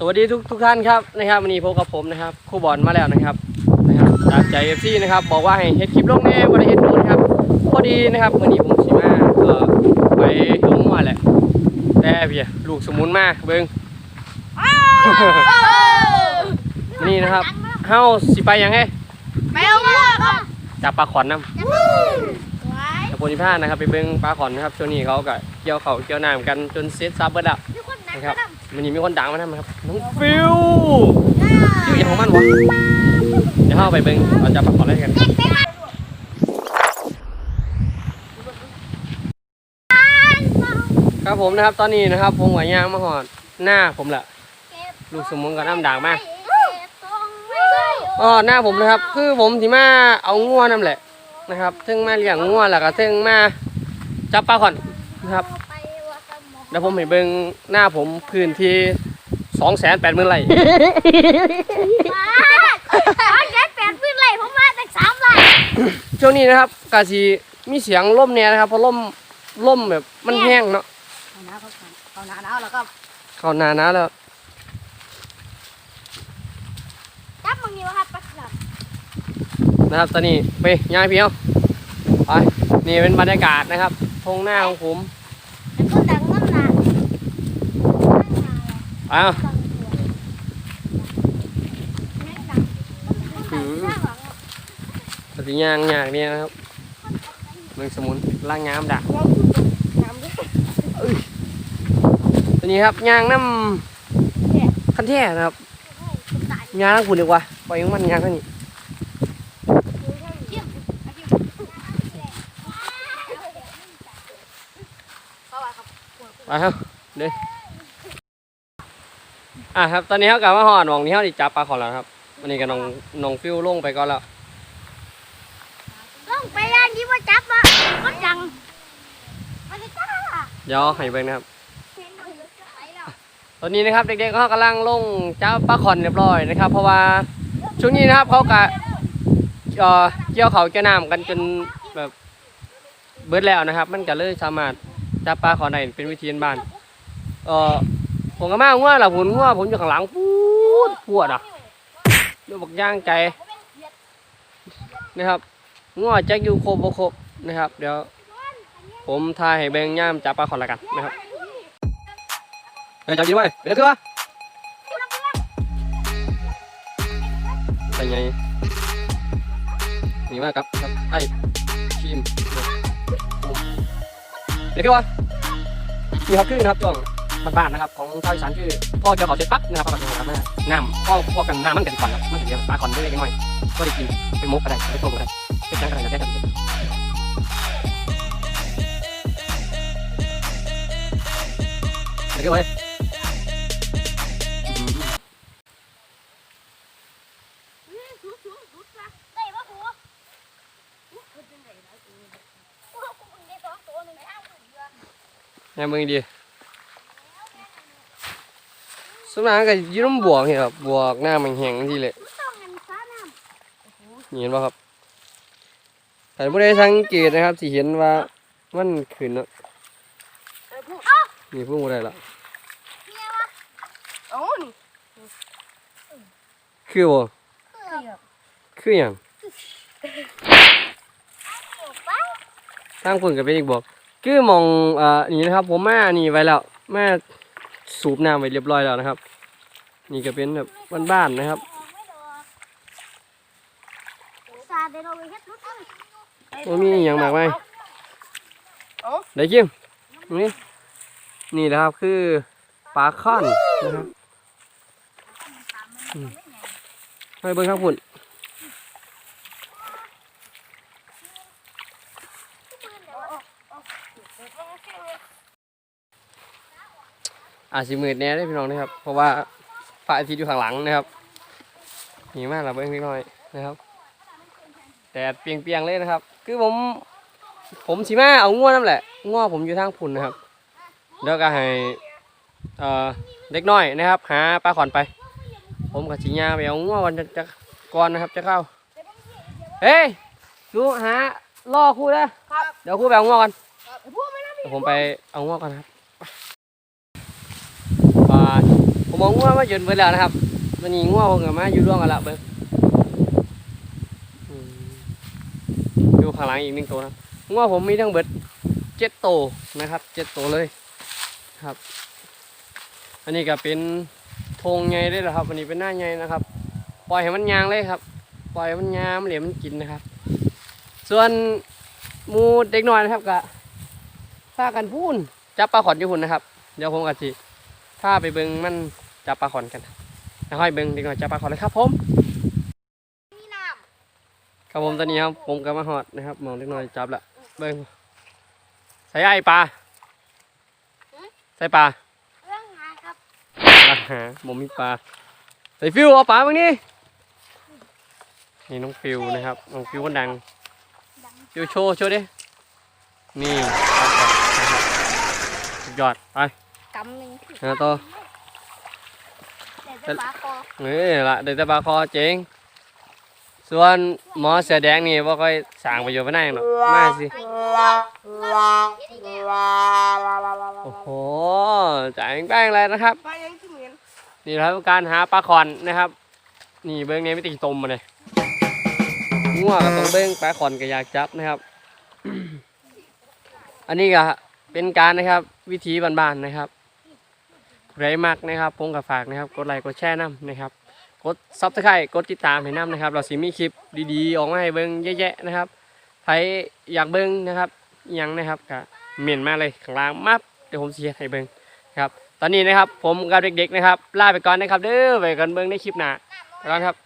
สวัสดีทุกทุกท่านครับนะครับวันนี้พบกับผมนะครับครู่บอลมาแล้วนะครับนะครับจากใจเอฟซีนะครับบอกว่าให้เฮ็ดคลิปลงแน่วันเฮ็ดโดนครับพอดีนะครับวันนี้ผมสิมาเอ่อไปลงหัวแหละแต่พี่ลูกสมุนมาเบิ่งวันนี้นะครับเฮาสิไปหยังไงแมวมั่วครับจับปลาขอนน้ำไว้ตะโพนิพานะครับไปเบิ่งปลาขอนนะครับช่วงนี้เขาก็เกี่ยวเขาวเกี่ยวน้ำกันจนเซ็ตซับเบิดแล้วมีค นดังนะครับมาวันนี้มีคนดังมาทำครับน้องฟิวชื่ออย่างของมันวะเดี๋ยวเราไปเบิ่งเราจะปลาขอนเล่นกันครับผมนะครับตอนนี้นะครับผมหัวยางมาหอดหน้าผมแหละลูกสมุนกับน้ำด่างมาอ๋อหน้าผมนะครับ คือผมที่มาเอางัวนั่นแหละนะครับซึ่งมาเลี้ยงงัวแล้วก็ซึ่งมาจับปลาขอนนะครับ เดี๋ยวผมเห็นเบิ่งหน้าผมพื้นที่สองแสนแปดหมื่นไร่มาแกแปดพื้นเลยผมมาแต่สามไร่ช่วงนี้นะครับกาสีมีเสียงล่มเนี่ยนะครับเพราะล่มล่มแบบมันแห้งเนาะเอาหน้าเขาเอาหน้าหนาวแล้วก็เข้าหนาหนะแล้ว จับมึงนี่วะครับปักหลับนะครับ ตอนนี้ไปย้ายพี่เอาไปนี่เป็นบรรยากาศนะครับทงหน้าของผม เป็นคนดังน้ำหนัก อ้าวปฏิญางยางเนี้นะครับมืองสมุนล่างงามดักตัวนี้ครับยางน้ำคันแท่นะครับยางน้ำขุ่นดีกว่าปล่อยมันยางเท่านี้ไปครับเด้ อะครับ ตอนนี้เขากลับมาหอดหมองนี้เขาดิจับปลาขอนแล้วครับวันนี้กับน้องน้องฟิวลงไปก่อนแล้วลงไปย่านที่ว่าจับมาคนดังมาสิจ้าเดี๋ยวให้เบิ่งนะครับ ตอนนี้นะครับเด็กๆก็กำลังลงเจ้าปลาขอนเรียบร้อยนะครับ เพราะว่าช่วงนี้นะครับเขากะเอ่อเกี่ยวเขาวเกี่ยวน้ำกันจนแบบเบิดแล้วนะครับ มันก็เลยสามารถจับปลาขอนได้เป็นวิธีบ้านเอ่อ ผมก็มาง่วหล่ะผมง่วผมอยู่ข้างหลังพูดปวดอะเดี๋ยวบอกย่างใจนะครับง่วแจ็คอยู่ครบบ่ครบนะครับ เดี๋ยว ผมทายให้เบิ่งย่ามจับปลาขอนละกันนะครับเฮ้ยจับยิงไว้เดี๋ยวเถอะไปไงนี่มาครับครับไอ้ทีมเดี๋ยวเถอะนี่ครับคือนะครับช่วง บ้านๆนะครับ ของชาวอีสานคือพ่อเจอเขาเสร็จปั๊บนะครับพ่อกันนะครับน้ำพ่อพ่อกันน้ำมันกันก่อนครับมันถึงจะปลาก่อนได้เล็กน้อยก็ได้กินไปมุกอะไรไปต้มอะไรไปจังอะไรก็ได้ครับเดี๋ยวเถอะไว้ได้ปะครูคุณเป็นไหนนะครูครูคุณได้สองตัวหนึ่งห้าหมื่นเนแง่มึงดี สวนมากก็อยืนบวกเห็นครับบวกหน้ามันแห้งที่เลยต้องเงินฟ้าน้เห็นป่ะครับแต่ผู้ใดสังเกตนะครับสิเห็นว่ามันขึ้นเนาะำเออพูดอ้าวนี่พูดบ่ได้ละเนี่ยวะโอ้นี่คือบ่เกือบคืออย่างไปทางคนก็เป็นอีกบอกคือมองอ่านี่นะครับ ผมมานี่ไว้แล้วแม่ สูบน้ำไว้เรียบร้อยแล้วนะครับ นี่ก็เป็นแบบบ้านๆนะครับไม่ดอกซาเดโนเวเฮ็ดรุดเลยว่ามีอย่างมากไหมเอ้าได้กิ้มนี่นี่นะครับคือปลาค่อนนะครับไปเบิ่งข้างพุ่น อาจสิมืดแน่ได้อพี่น้องนะครับ เพราะว่าพระอาทิตย์อยู่ข้างหลังนะครับนี่มากเราเบิ่งนิดหน่อยนะครับแดดเปรียงๆเลยนะครับ คือผม ผมสิมาเอาง่วน้ำแหละง่วผมอยู่ทางพุ่นนะครับแล้วก็ให้เอ่อเด็กน้อยนะครับหาปลาขอนไป ผมกับสิญาไปเอาง่ววันจะจะก่อนนะครับจะเข้าเฮ้ยดูหาล่อครู่นะเดี๋ยวครู่ไปเอาง่วกันเดี๋ยวผมไปเอาง่วกันครับอ่าผ มองว่ามาหยุดเบิดแล้วนะครับวันนี้ง่วงผมกับมาอยู่ร่วมกันละเบิ้งดูข้างหลังอีกหนึ่งตัวนะง่วงผมมีทั้งเบิดเจ็ดโตวนะครับเจ็ดโตวเลยครับ อันนี้ก็เป็นธงไงได้แล้วครับ อันนี้เป็นหน้าไงนะครับ ปล่อยให้มันยางเลยครับ ปล่อยให้มันยามเหลี่ยมมันกินนะครับ ส่วนมูเด็กน้อยนะครับก็พากันพูนจับปลาขอนอยู่หุ่นนะครับ เดี๋ยวผมก็สิพาไปเบิ่งมัน จับปลาขอนกันแล้วค่อยเบิ่งเด็กน้อยจับปลาขอนเลยครับผมมีน้ครับผมตอนนี้ครับผมก็มาหอดนะครับมองเด็กน้อยจับละเบิ่งใส่ไอ้ปลาใส่ปลาำเรื่องงานครับปลาหาผมมีปลาใส่ฟิวเอาปลาบ้างนี่นี่น้องฟิวนะครับน้องฟิวคนดังดังฟิวโชว์โชว์ดินี่นะครับสุดยอดไปกำหนึ่งหาต่อ แต่จะปลาคอนี่ละเดี๋ยวจะปลาคอเจ๋งส่วนหมอเสือแดงนี่ว่าค่อยสร้างประโยชน์ไม่ได้หรอกมาสิ โอ้โหจ่ายแป้งเลยนะครับ ปลายังที่เหมือนนี่ครับการหาปลาคอนนะครับ นี่เบิ้งนี้ไม่ติดตมมาเลยงัวกับตรงเบิ้งปลาคอนก็อยากจับนะครับ อันนี้ก็เป็นการนะครับ วิธีบ้านๆนะครับ ไรมักนะครับพงกับฝากนะครับ กดไลค์กดแชร์น้ำนะครับ กดซับสไครต์กดติดตามให้น้ำนะครับ เราสิมีคลิปดีๆ ออกมาให้เบิ้งเยอะแยะนะครับใครอยากเบิ้งนะครับยังนะครับก็เมียนมาเลยข้างล่างมับเดี๋ยวผมเสียให้เบิ้งครับ ตอนนี้นะครับผมกับเด็กๆนะครับลาไปก่อนนะครับเด้อไปกันเบิ้งในคลิปหน้าไปก่อนครับ